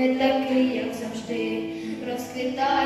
не такий, як завжди, розквітає